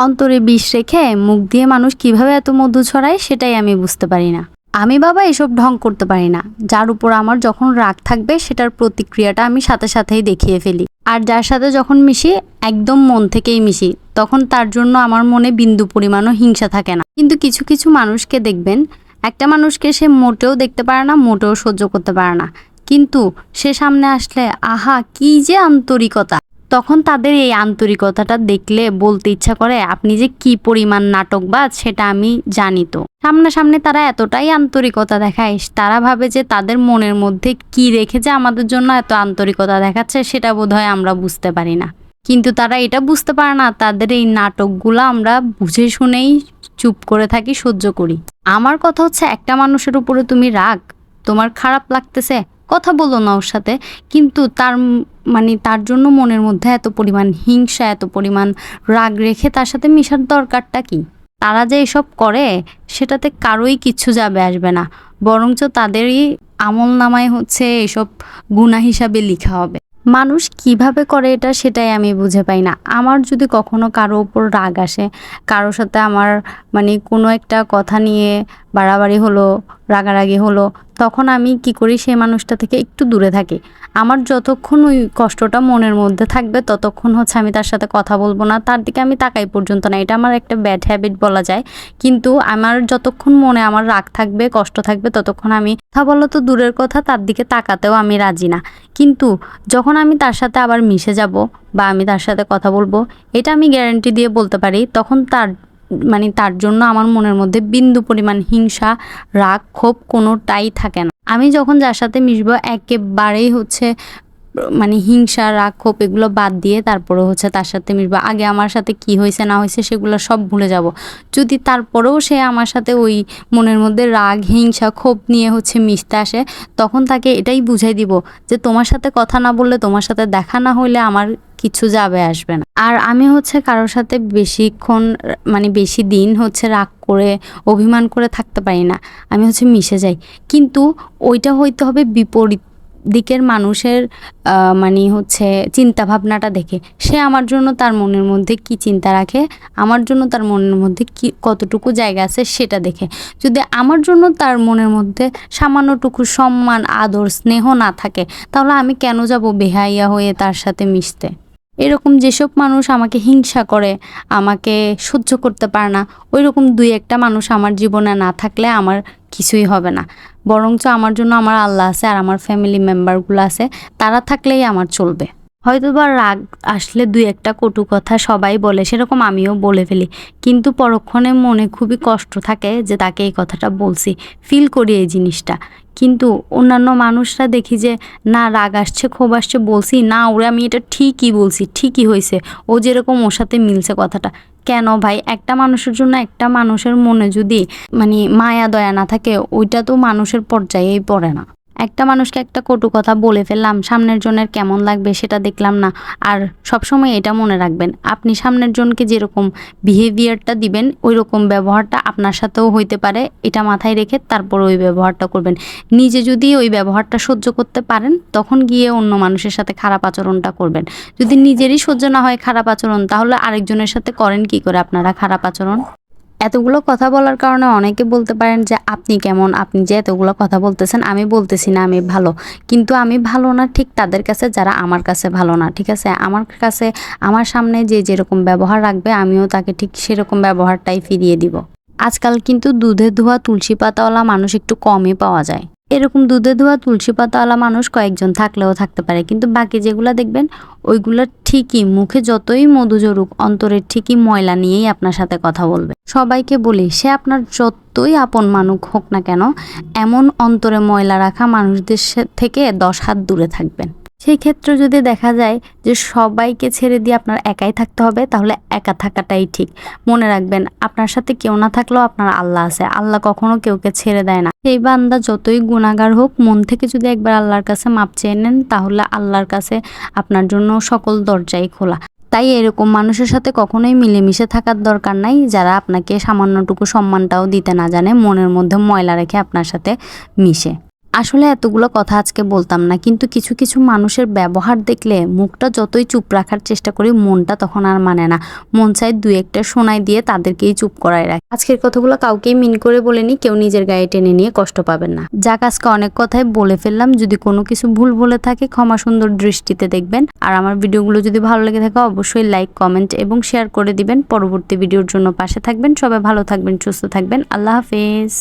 অন্তরে বিষ রেখে মুখ দিয়ে মানুষ কীভাবে এত মধু ছড়ায় সেটাই আমি বুঝতে পারি না। আমি বাবা এসব ঢং করতে পারি না। যার উপর আমার যখন রাগ থাকবে সেটার প্রতিক্রিয়াটা আমি সাথে সাথেই দেখিয়ে ফেলি। আর যার সাথে যখন মিশি, একদম মন থেকেই মিশি, তখন তার জন্য আমার মনে বিন্দু পরিমাণও হিংসা থাকে না। কিন্তু কিছু কিছু মানুষকে দেখবেন, একটা মানুষকে সে মোটেও দেখতে পারে না, মোটেও সহ্য করতে পারে না। কিন্তু সে সামনে আসলে, আহা, কি যে আন্তরিকতা! তখন তাদের এই আন্তরিকতাটা দেখলে বলতে ইচ্ছা করে, আপনি যে কি পরিমাণ নাটকবাজ, সেটা আমি জানি তো। সামনাসামনি তারা এতটাই আন্তরিকতা দেখায়, তারা ভাবে যে তাদের মনের মধ্যে কি রেখে যে আমাদের জন্য এত আন্তরিকতা দেখাচ্ছে, সেটা বোধহয় আমরা বুঝতে পারি না। কিন্তু তারা এটা বুঝতে পারে না, তাদের এই নাটকগুলো আমরা বুঝে শুনেই চুপ করে থাকি, সহ্য করি। আমার কথা হচ্ছে, একটা মানুষের উপরে তুমি রাগ, তোমার খারাপ লাগতেছে কথা বলো না ওর সাথে, কিন্তু তার মানে তার জন্য মনের মধ্যে এত পরিমাণ হিংসা, এত পরিমাণ রাগ রেখে তার সাথে মিশার দরকারটা কি? তারা যে এসব করে, সেটাতে কারোই কিছু যাবে, আসবে না। বরঞ্চ তাদেরই আমল নামায় হচ্ছে এসব গুণা হিসাবে লিখা হবে। মানুষ কীভাবে করে এটা সেটাই আমি বুঝে পাই না। আমার যদি কখনো কারও ওপর রাগ আসে, কারোর সাথে আমার মানে কোনো একটা কথা নিয়ে বাড়াবাড়ি হলো, রাগারাগি হলো, তখন আমি কি করি সেই মানুষটা থেকে একটু দূরে থাকি। আমার যতক্ষণ ওই কষ্টটা মনের মধ্যে থাকবে, ততক্ষণ হচ্ছে আমি তার সাথে কথা বলব না, তার দিকে আমি তাকাই পর্যন্ত না। এটা আমার একটা ব্যাড হ্যাবিট বলা যায়। কিন্তু আমার যতক্ষণ মনে আমার রাগ থাকবে, কষ্ট থাকবে, ততক্ষণ আমি কথা বলো তো দূরের কথা, তার দিকে তাকাতেও আমি রাজি না। কিন্তু যখন আমি তার সাথে আবার মিশে যাব বা আমি তার সাথে কথা বলব, এটা আমি গ্যারান্টি দিয়ে বলতে পারি। তখন তার মানে তার জন্য আমার মনের মধ্যে বিন্দু পরিমাণ হিংসা, রাগ, ক্ষোভ কোনোটাই থাকে না। আমি যখন যার সাথে মিশবো, একেবারেই হচ্ছে মানে হিংসা রাগ ক্ষোভ এগুলো বাদ দিয়ে তারপরে হচ্ছে তার সাথে মিশবো। আগে আমার সাথে কি হয়েছে, না হয়েছে সেগুলো সব ভুলে যাব। যদি তারপরেও সে আমার সাথে ওই মনের মধ্যে রাগ, হিংসা, ক্ষোভ নিয়ে হচ্ছে মিশতে আসে, তখন তাকে এটাই বুঝাই দিব যে তোমার সাথে কথা না বললে, তোমার সাথে দেখা না হইলে আমার কিছু যাবে, আসবে না। আর আমি হচ্ছে কারোর সাথে বেশিক্ষণ মানে বেশি দিন হচ্ছে রাগ করে, অভিমান করে থাকতে পারি না। আমি হচ্ছে মিশে যাই। কিন্তু ওইটা হইতে হবে বিপরীত দিকের মানুষের মানে হচ্ছে চিন্তা ভাবনাটা দেখে, সে আমার জন্য তার মনের মধ্যে কি চিন্তা রাখে, আমার জন্য তার মনের মধ্যে কি, কতটুকু জায়গা আছে সেটা দেখে। যদি আমার জন্য তার মনের মধ্যে সামান্যটুকু সম্মান, আদর, স্নেহ না থাকে, তাহলে আমি কেন যাব বেহাইয়া হয়ে তার সাথে মিশতে? এরকম যেসব মানুষ আমাকে হিংসা করে, আমাকে সহ্য করতে পারে না ওই রকম দুই একটা মানুষ আমার জীবনে না থাকলে আমার কিছুই হবে না। বরঞ্চ আমার জন্য আমার আল্লাহ আছে আর আমার ফ্যামিলি মেম্বারগুলো আছে, তারা থাকলেই আমার চলবে। হয়তো বা রাগ আসলে দুই একটা কটু কথা সবাই বলে, সেরকম আমিও বলে ফেলি। কিন্তু পরক্ষণে মনে খুবই কষ্ট থাকে যে তাকে এই কথাটা বলছি ফিল করি এই জিনিসটা। কিন্তু অন্যান্য মানুষরা দেখি যে, না, রাগ আসছে, ক্ষোভ আসছে, বলছি, না, ওরে, আমি এটা ঠিকই বলছি, ঠিকই হয়েছে। ও যেরকম ওর সাথে মিলছে কথাটা। কেন ভাই? একটা মানুষের জন্য একটা মানুষের মনে যদি মানে মায়া, দয়া না থাকে, ওইটা তো মানুষের পর্যায়েই পড়ে না। একটা মানুষকে একটা কটু কথা বলে ফেললাম, সামনের জনের কেমন লাগবে সেটা দেখলাম না। আর সবসময় এটা মনে রাখবেন, আপনি সামনের জনকে যেরকম বিহেভিয়ারটা দিবেন ওই রকম ব্যবহারটা আপনার সাথেও হইতে পারে, এটা মাথায় রেখে তারপর ওই ব্যবহারটা করবেন। নিজে যদি ওই ব্যবহারটা সহ্য করতে পারেন, তখন গিয়ে অন্য মানুষের সাথে খারাপ আচরণটা করবেন। যদি নিজেরই সহ্য না হয় খারাপ আচরণ, তাহলে আরেকজনের সাথে করেন কি করে আপনারা খারাপ আচরণ? এতগুলো কথা বলার কারণে অনেকে বলতে পারেন যে, আপনি কেমন? আপনি যে এতগুলো কথা বলতেছেন, আমি বলতেছি না, আমি ভালো। কিন্তু আমি ভালো না, ঠিক তাদের কাছে যারা আমার কাছে ভালো না, ঠিক আছে? আমার কাছে, আমার সামনে যে যেরকম ব্যবহার রাখবে, আমিও তাকে ঠিক সেরকম ব্যবহারটাই ফিরিয়ে দিব। আজকাল কিন্তু দুধে ধোয়া তুলসী পাতাওয়ালা মানুষ একটু কমই পাওয়া যায়। এরকম দুধে ধোয়া তুলসী পাতাওয়ালা মানুষ কয়েকজন থাকলেও থাকতে পারে। কিন্তু বাকি যেগুলো দেখবেন ওইগুলো ঠিকই, মুখে যতই মধু জড়ুক অন্তরের ঠিকই ময়লা নিয়েই আপনার সাথে কথা বলবে। সবাইকে বলি, সে আপনার যতই আপন মানুষ হোক না কেন, এমন অন্তরে ময়লা রাখা মানুষদের থেকে দশ হাত দূরে থাকবেন। সেই ক্ষেত্রে যদি দেখা যায় যে সবাইকে ছেড়ে দিয়ে আপনার একাই থাকতে হবে, তাহলে একা থাকাটাই ঠিক। মনে রাখবেন, আপনার সাথে কেউ না থাকলেও আপনার আল্লাহ আছে। আল্লাহ কখনো কেউকে ছেড়ে দেয় না। সেই বান্দা যতই গুণাগার হোক, মন থেকে যদি একবার আল্লাহর কাছে মাপ চেয়ে নেন, তাহলে আল্লাহর কাছে আপনার জন্য সকল দরজাই খোলা। তাই এরকম মানুষের সাথে কখনোই মিলেমিশে থাকার দরকার নাই, যারা আপনাকে সামান্যটুকু সম্মানটাও দিতে না জানে, মনের মধ্যে ময়লা রেখে আপনার সাথে মিশে। আসলে এতগুলো কথা আজকে বলতাম না, কিন্তু কিছু কিছু মানুষের ব্যবহার দেখলে মুখটা যতই চুপ রাখার চেষ্টা করি, মনটা তখন আর মানে না। মন চায় দু একটা শোনাই দিয়ে তাদেরকেই চুপ করায় রাখে। আজকের কথাগুলো কাউকেই মিন করে বলেনি, কেউ নিজের গায়ে টেনে নিয়ে কষ্ট পাবেন না। যাক, আজকে অনেক কথাই বলে ফেললাম। যদি কোনো কিছু ভুল বলে থাকে, ক্ষমা সুন্দর দৃষ্টিতে দেখবেন। আর আমার ভিডিওগুলো যদি ভালো লেগে থাকে, অবশ্যই লাইক, কমেন্ট এবং শেয়ার করে দিবেন। পরবর্তী ভিডিওর জন্য পাশে থাকবেন। সবাই ভালো থাকবেন, সুস্থ থাকবেন। আল্লাহ হাফেজ।